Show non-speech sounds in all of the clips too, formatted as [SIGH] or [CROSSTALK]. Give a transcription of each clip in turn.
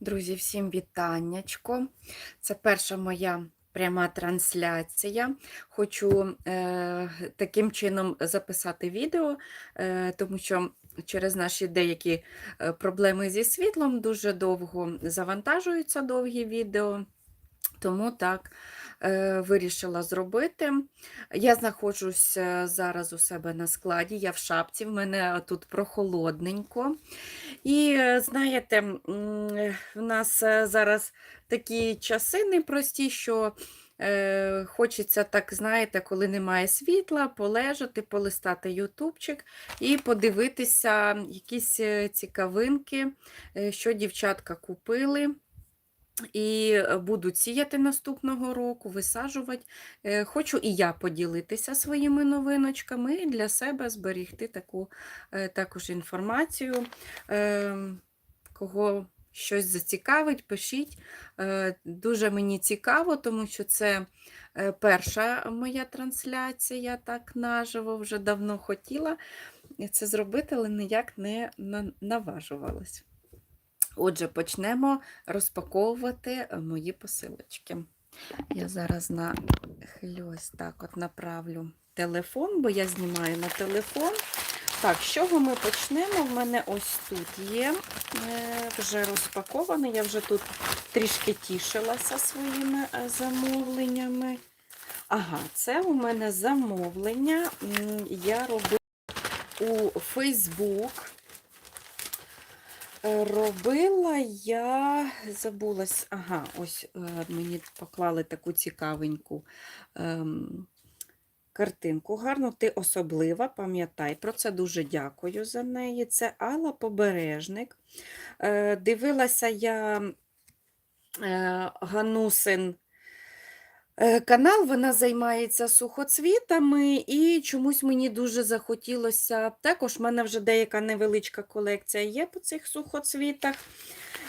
Друзі, всім вітаннячко. Це перша моя пряма трансляція. Хочу е, таким чином записати відео, е, тому що через наші деякі е, проблеми зі світлом дуже довго завантажуються довгі відео. Тому так е, вирішила зробити. Я знаходжусь е, зараз у себе на складі, я в шапці, в мене тут прохолодненько. І е, знаєте, е, в нас е, зараз такі часи непрості, що хочеться так, знаєте, коли немає світла, полежати, полистати ютубчик і подивитися якісь цікавинки, що дівчатка купили. І е, будуть сіяти наступного року, висаджувати. Е, Хочу і я поділитися своїми новиночками і для себе зберігти таку е, також інформацію. Ем, Кого щось зацікавить, пишіть. Дуже мені цікаво, тому що це перша моя трансляція так наживо, вже давно хотіла це зробити, але ніяк не на- наважувалась. Отже, почнемо розпаковувати е, мої посилочки. Я зараз нахилю ось так от направлю телефон, бо я знімаю на телефон. Так, з чого ми почнемо? В мене ось тут є е, вже розпакований. Я вже тут трішки тішилася своїми е, замовленнями. Ага, це у мене замовлення. Я робила у Facebook. Робила я, забулась, ага, ось е, мені поклали таку цікавеньку ем, картинку. Гарно, ти особлива, пам'ятай про це, дуже дякую за неї. Це Алла Побережник. Е, Дивилася я е, Ганусин канал, вона займається сухоцвітами, і чомусь мені дуже захотілося. Також в мене вже деяка невеличка колекція є по цих сухоцвітах.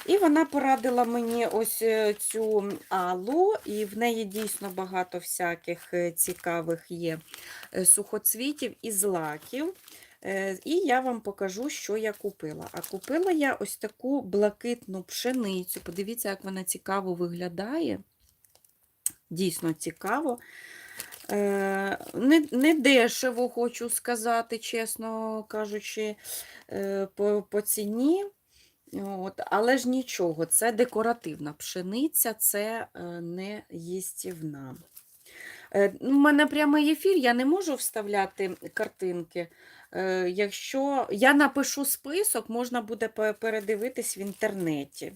І вона порадила мені ось е, цю алу, і в неї дійсно багато всяких е, цікавих є е, сухоцвітів і злаків. Е, І я вам покажу, що я купила. А купила я ось таку блакитну пшеницю. Подивіться, як вона цікаво виглядає. Дійсно цікаво. Е, Не, не дешево, хочу сказати, чесно кажучи, е, по, по ціні. От, але ж нічого, це декоративна пшениця, це е, не їстівна. У мене прямий ефір, я не можу вставляти картинки. Якщо я напишу список, можна буде передивитись в інтернеті.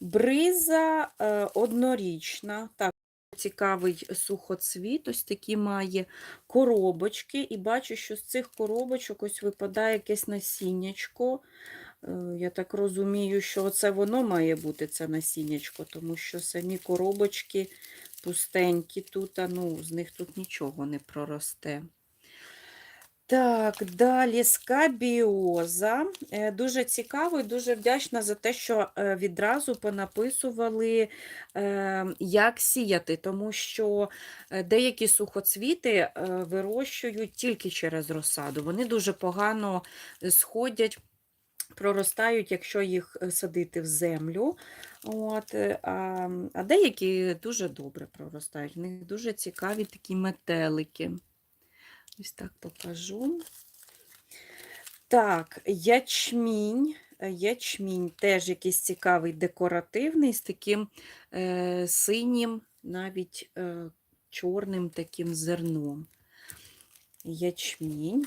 Бриза е, однорічна. Так, цікавий сухоцвіт, ось такі має коробочки, і бачу, що з цих коробочок ось випадає якесь насіннячко. Е, Я так розумію, що це воно має бути, це насіннячко, тому що самі коробочки пустенькі тут, а ну, з них тут нічого не проросте. Так, далі скабіоза. Е, Дуже цікаво і дуже вдячна за те, що е, відразу понаписували, е, як сіяти, тому що деякі сухоцвіти вирощують тільки через розсаду. Вони дуже погано сходять, проростають, якщо їх садити в землю. От, а, а деякі дуже добре проростають. В них дуже цікаві такі метелики. Ось так покажу. Так, ячмінь. Ячмінь теж якийсь цікавий декоративний, з таким е, синім, навіть е, чорним таким зерном. Ячмінь.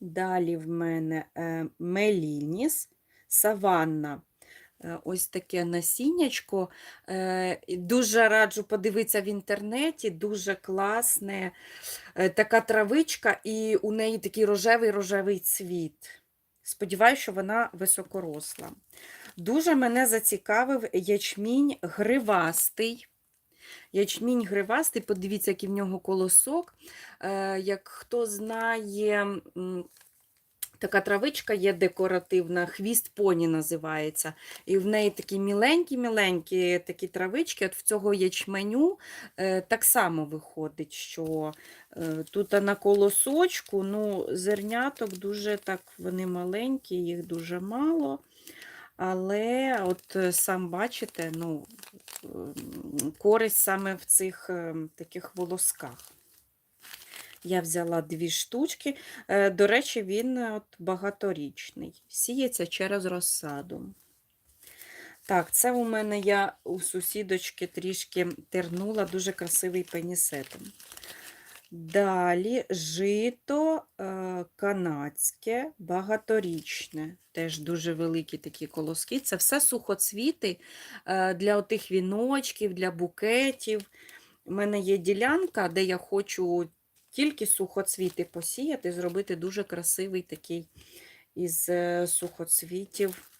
Далі в мене е, мелініс, саванна. Е, Ось таке насіннячко. Е, Дуже раджу подивитися в інтернеті, дуже класне. Е, Така травичка, і у неї такий рожевий-рожевий цвіт. Сподіваюся, що вона високоросла. Дуже мене зацікавив ячмінь гривастий. Ячмінь гривастий, подивіться, який в нього колосок. Як хто знає, така травичка є декоративна, хвіст поні називається. І в неї такі міленькі-міленькі такі травички. От в цього ячменю е, так само виходить, що е, тут на колосочку ну, зерняток дуже так вони маленькі, їх дуже мало. Але от е, сам бачите, ну, користь саме в цих таких волосках. Я взяла дві штучки. Е, До речі, він е, от багаторічний. Сіється через розсаду. Так, це у мене я у сусідочки трішки тернула дуже красивий пенісетом. Далі жито е, канадське, багаторічне, теж дуже великі такі колоски. Це все сухоцвіти для отих віночків, для букетів. У мене є ділянка, де я хочу тільки сухоцвіти посіяти, зробити дуже красивий такий із е, сухоцвітів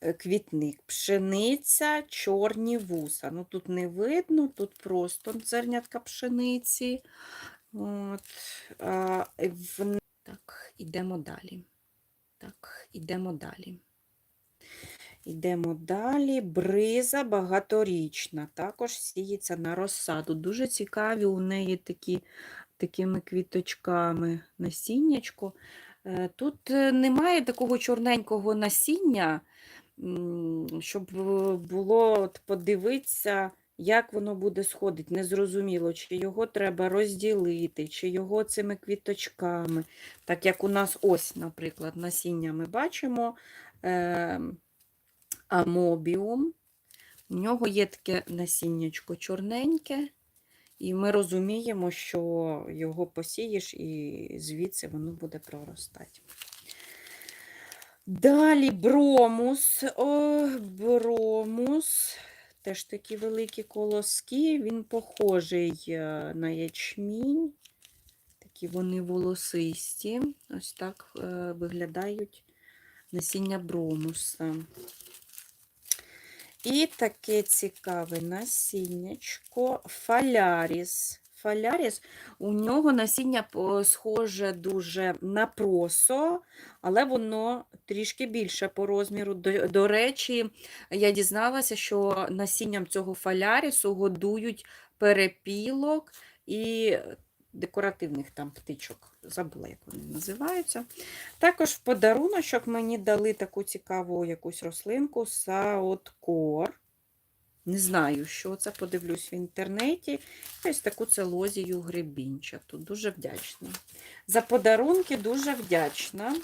е, квітник. Пшениця, чорні вуса. Ну тут не видно, тут просто зернятка пшениці. От, а, в... Так, ідемо далі. Так, ідемо далі. Йдемо далі. Бриза багаторічна, також сіється на розсаду. Дуже цікаві у неї такі, такими квіточками насіннячко. Е, Тут е, немає такого чорненького насіння, щоб е, було от подивитися, як воно буде сходити. Незрозуміло, чи його треба розділити, чи його цими квіточками. Так як у нас ось, наприклад, насіння ми бачимо. Амобіум. У нього є таке насіннячко чорненьке, і ми розуміємо, що його посієш, і звідси воно буде проростати. Далі бромус. О, бромус. Теж такі великі колоски. Він похожий е, на ячмінь. Такі вони волосисті. Ось так е, виглядають насіння бромуса. І таке цікаве насіннячко фаляріс. Фаляріс, у нього насіння схоже дуже на просо, але воно трішки більше по розміру. До, до речі, я дізналася, що насінням цього фалярісу годують перепілок і декоративних там птичок. Забула, як вони називаються. Також в подаруночок мені дали таку цікаву якусь рослинку саоткор. Не знаю, що це, подивлюсь в інтернеті. Ось таку целозію грибінчату. Дуже вдячна. За подарунки дуже вдячна.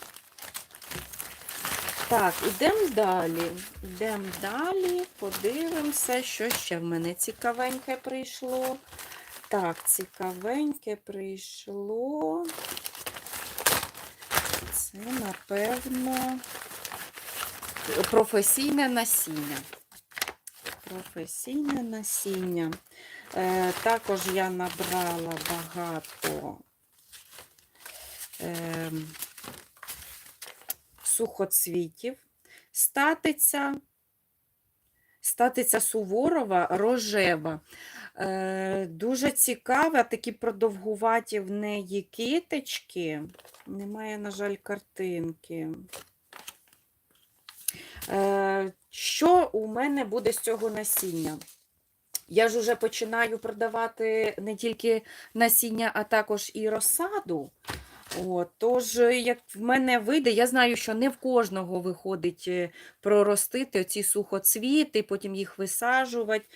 Так, ідемо далі. Йдемо далі, подивимося, що ще в мене цікавеньке прийшло. Так, цікавеньке прийшло. Це, напевно, професійне насіння. Професійне насіння. Е, також я набрала багато е, сухоцвітів. Статиця, статиця Суворова рожева. Е, дуже цікава, такі продовгуваті в неї киточки. Немає, на жаль, картинки. Е, що у мене буде з цього насіння? Я ж уже починаю продавати не тільки насіння, а також і розсаду. От, тож, як в мене вийде, я знаю, що не в кожного виходить е, проростити ці сухоцвіти, потім їх висаджувати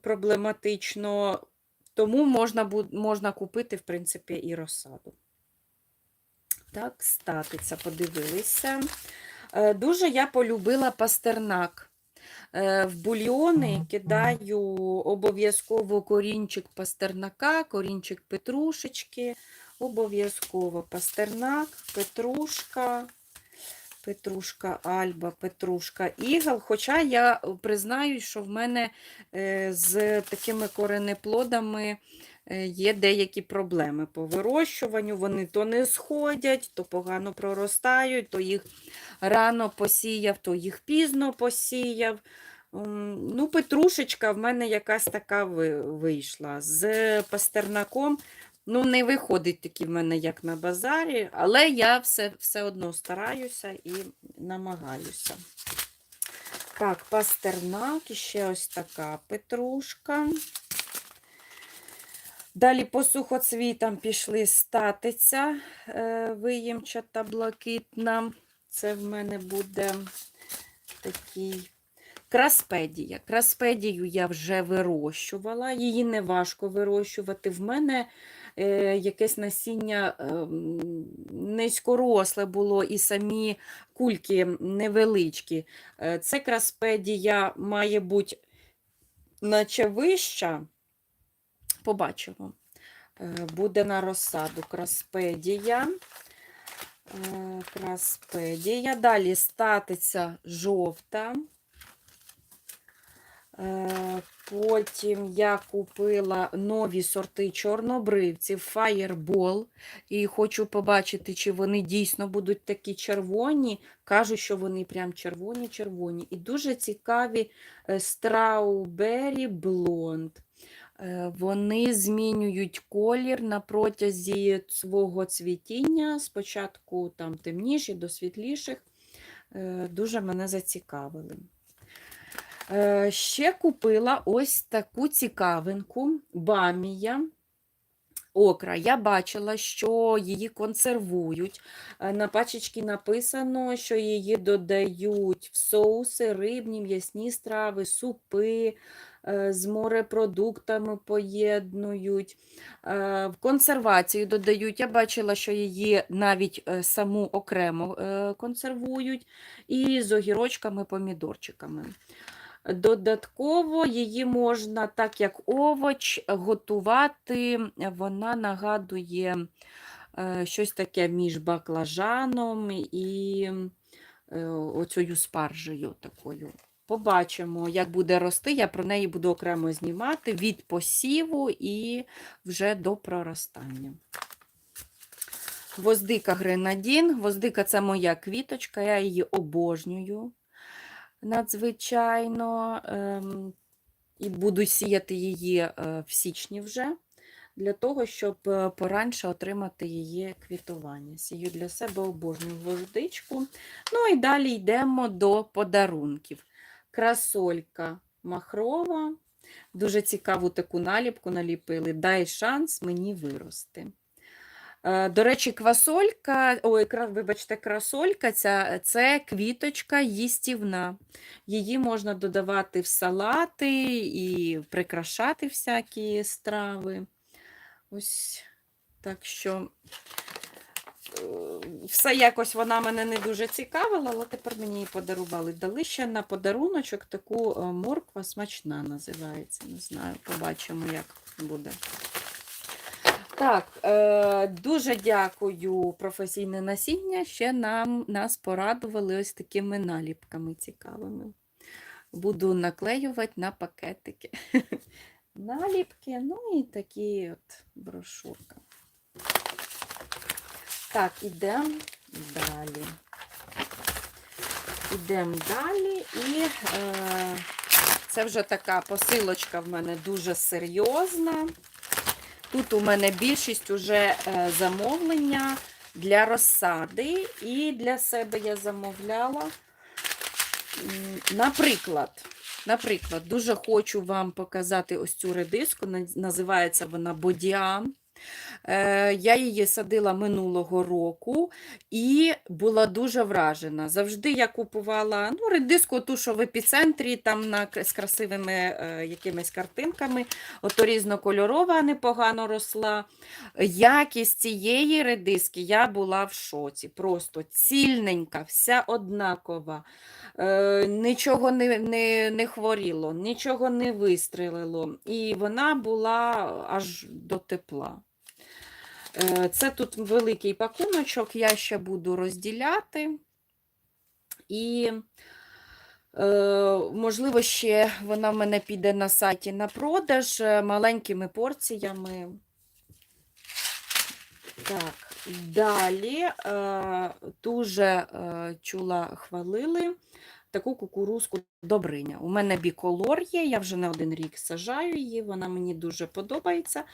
проблематично. Тому можна, бу- можна купити, в принципі, і розсаду. Так, статиця, подивилися. Е, Дуже я полюбила пастернак. Е, В бульйони кидаю обов'язково корінчик пастернака, корінчик петрушечки. Обов'язково пастернак, петрушка, петрушка альба, петрушка ігл. Хоча я признаюсь, що в мене е, з такими коренеплодами е, є деякі проблеми по вирощуванню. Вони то не сходять, то погано проростають, то їх рано посіяв, то їх пізно посіяв. Ну, петрушечка в мене якась така вийшла. З пастернаком ну, не виходить такі в мене, як на базарі, але я все, все одно стараюся і намагаюся. Так, пастернак, і ще ось така петрушка. Далі по сухоцвітам пішли статиця е, виємчата блакитна. Це в мене буде такий краспедія. Краспедію я вже вирощувала, її не важко вирощувати. В мене якесь насіння ем, низькоросле було, і самі кульки невеличкі. Е, Це краспедія має бути наче вища. Побачимо. Е, Буде на розсаду краспедія. Е, Краспедія. Далі статиця жовта. Е, Потім я купила нові сорти чорнобривців Fireball. І хочу побачити, чи вони дійсно будуть такі червоні. Кажуть, що вони прям червоні-червоні. І дуже цікаві Strawberry Blonde. Е, Вони змінюють колір на протязі свого цвітіння. Спочатку там темніші до світліших. Е, Дуже мене зацікавили. Е, Ще купила ось таку цікавинку бамія. Окра. Я бачила, що її консервують. Е, На пачечці написано, що її додають в соуси, рибні, м'ясні страви, супи, е, з морепродуктами поєднують. В консервацію додають. Я бачила, що її навіть саму окремо консервують, і з огірочками, помідорчиками. Додатково її можна, так як овоч, готувати. Вона нагадує е, щось таке між баклажаном і е, оцею спаржею такою. Побачимо, як буде рости. Я про неї буду окремо знімати від посіву і вже до проростання. Гвоздика гренадін. Гвоздика це моя квіточка, я її обожнюю надзвичайно. ем, І буду сіяти її е, в січні вже, для того, щоб е, пораньше отримати її квітування. Сію для себе обожнюю гвоздичку. Ну і далі йдемо до подарунків. Красолька махрова. Дуже цікаву таку наліпку наліпили. Дай шанс мені вирости. Е, До речі, квасолька, ой, вибачте, красолька ця, це квіточка їстівна. Її можна додавати в салати і прикрашати всякі страви. Ось так що е, все якось вона мене не дуже цікавила, але тепер мені її подарували. Дали ще на подаруночок таку е, морква смачна називається. Не знаю, побачимо, як буде. Так, е, дуже дякую професійне насіння. Ще нам, нас порадували ось такими наліпками цікавими. Буду наклеювати на пакетики. [LAUGHS] Наліпки, ну і такі от брошурка. Так, ідемо далі. Ідемо далі і е, це вже така посилочка в мене дуже серйозна. Тут у мене більшість уже е, замовлення для розсади, і для себе я замовляла. Наприклад, наприклад, дуже хочу вам показати ось цю редиску. Називається вона Бодіан. Е, Я її садила минулого року і була дуже вражена. Завжди я купувала ну, редиску, ту, що в епіцентрі, там на, з красивими е, якимись картинками. Ото різнокольорова, непогано росла. Якість цієї редиски я була в шоці. Просто цільненька, вся однакова. Е, нічого не, не, не хворіло, нічого не вистрелило. І вона була аж до тепла. Е, Це тут великий пакуночок, я ще буду розділяти. І, е, можливо, ще вона в мене піде на сайті на продаж е, маленькими порціями. Так, далі дуже чула, хвалили таку кукурузку Добриня. У мене біколор є, я вже не один рік сажаю її, вона мені дуже подобається.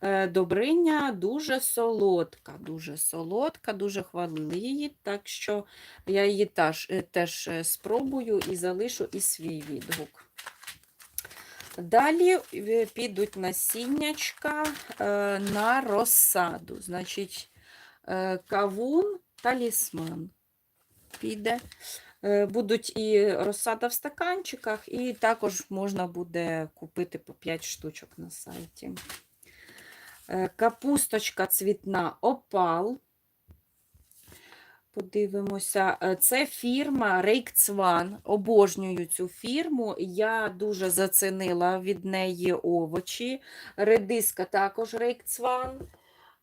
Е, Добриня дуже солодка, дуже солодка, дуже хвалили її, так що я її теж, е, теж е, спробую і залишу і свій відгук. Далі підуть насіннячка е, на розсаду. Значить, кавун талісман. піде. Е, Будуть і розсада в стаканчиках, і також можна буде купити по 5 штучок на сайті. Е, Капусточка цвітна опал. Подивимося, Е, це фірма Рейкцван. Обожнюю цю фірму. Я дуже зацінила від неї овочі. Редиска також Рейкцван.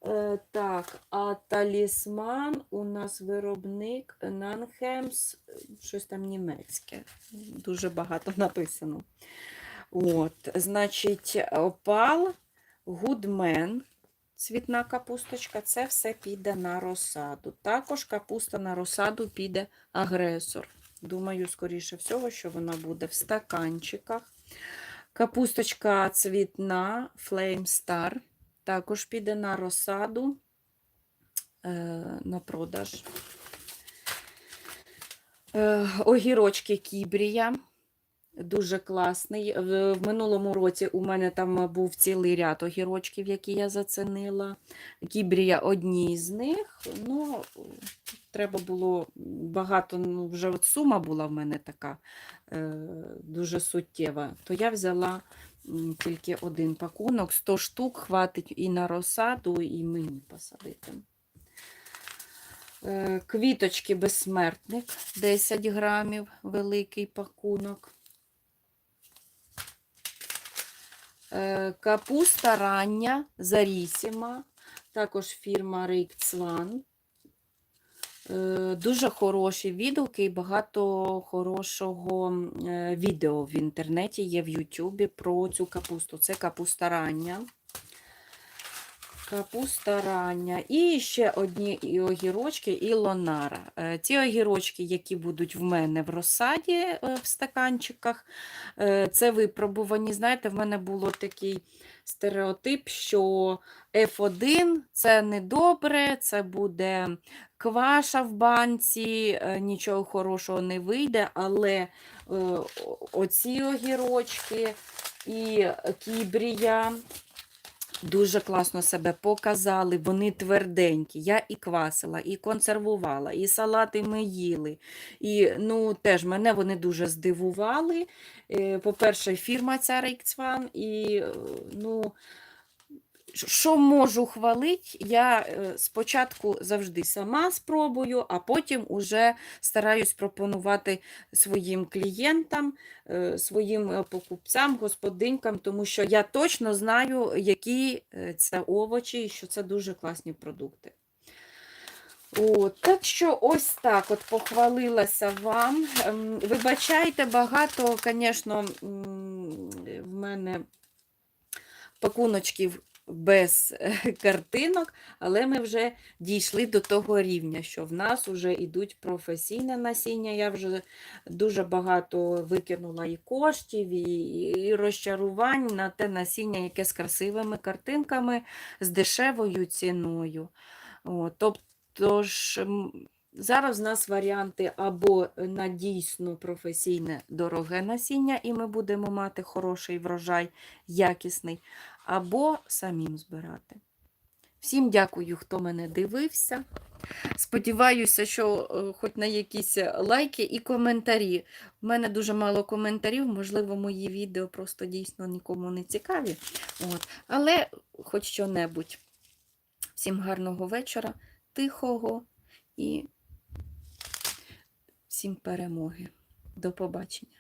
Е, Так, а талісман у нас виробник Нанхемс, щось там німецьке. Дуже багато написано. От, значить, опал, гудмен, цвітна капусточка, це все піде на розсаду. Також капуста на розсаду піде агресор. Думаю, скоріше всього, що вона буде в стаканчиках. Капусточка цвітна Flame Star. Також піде на розсаду е, на продаж. Е, огірочки Кібрія. Дуже класний. В, минулому році у мене там був цілий ряд огірочків, які я зацінила. Кібрія одні з них. Ну, треба було багато, ну, вже от сума була в мене така е, дуже суттєва, то я взяла тільки один пакунок, 100 штук хватить і на розсаду, і мені посадити. Е, Квіточки безсмертник 10 грамів, великий пакунок. Е, Капуста рання, зарісіма, також фірма Рейкцван. Е, Дуже хороші відгуки і багато хорошого е, відео в інтернеті є в Ютубі про цю капусту. Це капуста рання. Капуста рання. І ще одні і огірочки і лонара. Е, Ці огірочки, які будуть в мене в розсаді е, в стаканчиках, е, це випробувані. Знаєте, в мене було такий стереотип, що F1 це недобре, це буде кваша в банці, е, нічого хорошого не вийде, але е, оці огірочки і кібрія дуже класно себе показали, вони тверденькі. Я і квасила, і консервувала, і салати ми їли. І ну, теж мене вони дуже здивували. Е, По-перше, фірма ця Рейкцван, і е, ну, що можу хвалити, я е, спочатку завжди сама спробую, а потім уже стараюсь пропонувати своїм клієнтам, е, своїм е, покупцям, господинькам, тому що я точно знаю, які це овочі і що це дуже класні продукти. От, так що ось так от похвалилася вам. Ем, Вибачайте, багато, звісно, в мене пакуночків без е, картинок, але ми вже дійшли до того рівня, що в нас вже йдуть професійне насіння. Я вже дуже багато викинула і коштів, і, і розчарувань на те насіння, яке з красивими картинками, з дешевою ціною. От, тобто ж, зараз в нас варіанти або на дійсно професійне дороге насіння, і ми будемо мати хороший врожай, якісний, або самим збирати. Всім дякую, хто мене дивився. Сподіваюся, що е, хоч на якісь лайки і коментарі. У мене дуже мало коментарів, можливо, мої відео просто дійсно нікому не цікаві. От. Але хоч що-небудь. Всім гарного вечора, тихого і всім перемоги. До побачення.